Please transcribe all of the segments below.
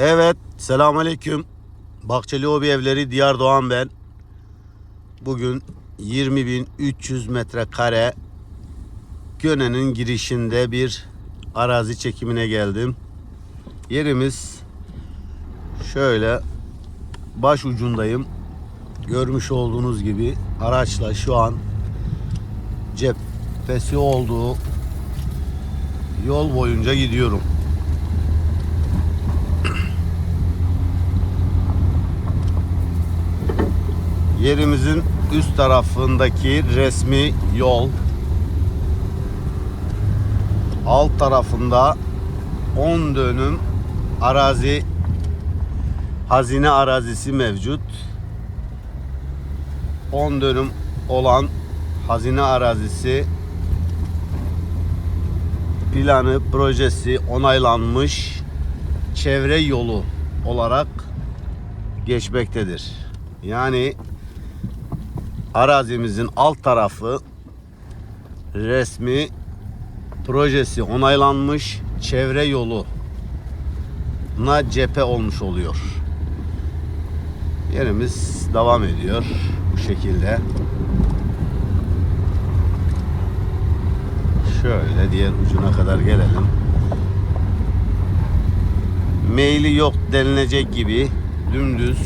Evet, selamünaleyküm. Bahçeli Hobi Evleri Diyar Doğan ben. Bugün 20.300 metrekare Göne'nin girişinde bir arazi çekimine geldim. Yerimiz şöyle baş ucundayım. Görmüş olduğunuz gibi araçla şu an cephesi olduğu yol boyunca gidiyorum. Yerimizin üst tarafındaki resmi yol. Alt tarafında 10 dönüm arazi hazine arazisi mevcut. 10 dönüm olan hazine arazisi planı projesi onaylanmış çevre yolu olarak geçmektedir. Yani arazimizin alt tarafı resmi projesi onaylanmış çevre yolu na cephe olmuş oluyor. Yerimiz devam ediyor bu şekilde. Şöyle diğer ucuna kadar gelelim. Meyli yok denilecek gibi dümdüz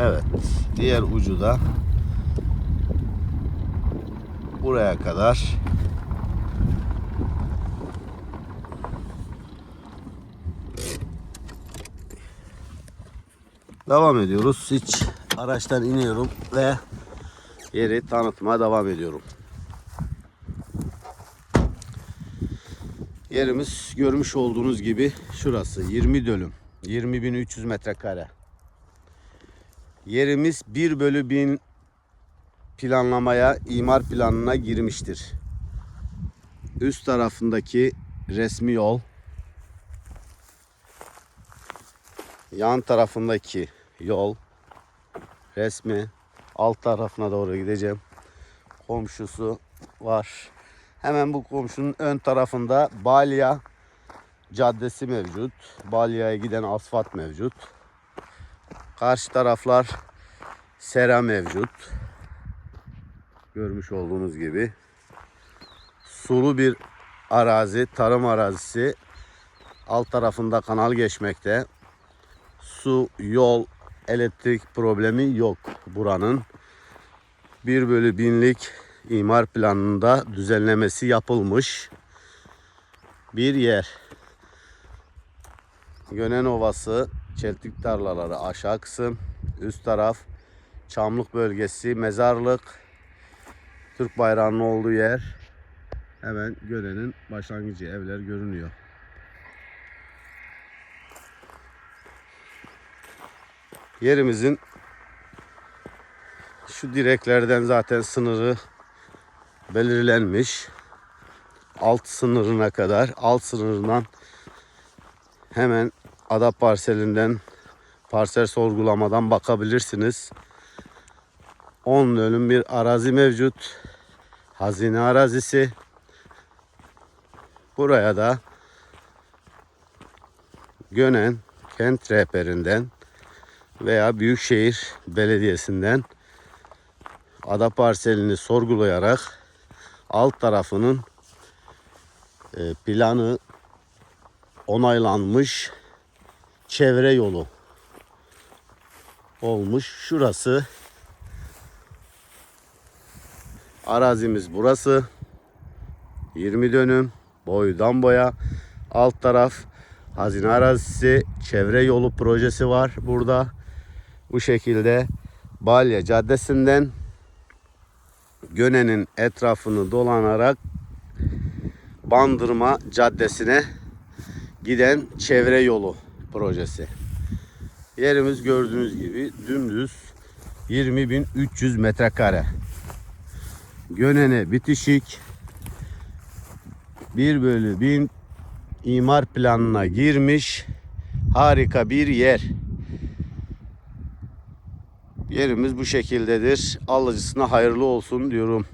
Evet. Diğer ucu da buraya kadar. Devam ediyoruz. Hiç araçtan iniyorum ve yeri tanıtmaya devam ediyorum. Yerimiz görmüş olduğunuz gibi şurası 20 dönüm. 20.300 metrekare. Yerimiz 1 bölü 1000 planlamaya, imar planına girmiştir. Üst tarafındaki resmi yol, yan tarafındaki yol resmi, alt tarafına doğru gideceğim. Komşusu var. Hemen bu komşunun ön tarafında Balya Caddesi mevcut. Balya'ya giden asfalt mevcut. Karşı taraflar sera mevcut. Görmüş olduğunuz gibi. Sulu bir arazi, tarım arazisi. Alt tarafında kanal geçmekte. Su, yol, elektrik problemi yok buranın. 1 bölü binlik imar planında düzenlemesi yapılmış bir yer. Gönen Ovası, Çeltik tarlaları aşağı kısım, üst taraf Çamlık bölgesi, mezarlık, Türk bayrağının olduğu yer. Hemen Göne'nin başlangıcı evler görünüyor. Yerimizin şu direklerden zaten sınırı belirlenmiş. Alt sınırına kadar, alt sınırından hemen ada parselinden parsel sorgulamadan bakabilirsiniz. 10 dönüm bir arazi mevcut. Hazine arazisi. Buraya da Gönen kent rehberinden veya Büyükşehir Belediyesi'nden ada parselini sorgulayarak alt tarafının e, planı onaylanmış çevre yolu olmuş. Şurası arazimiz burası. 20 dönüm boydan boya alt taraf hazine arazisi çevre yolu projesi var burada. Bu şekilde Balya Caddesi'nden Göne'nin etrafını dolanarak Bandırma Caddesi'ne giden çevre yolu projesi. Yerimiz gördüğünüz gibi dümdüz 20.300 metrekare. Gönene bitişik 1 bölü 1000 imar planına girmiş harika bir yer. Yerimiz bu şekildedir. Alıcısına hayırlı olsun diyorum.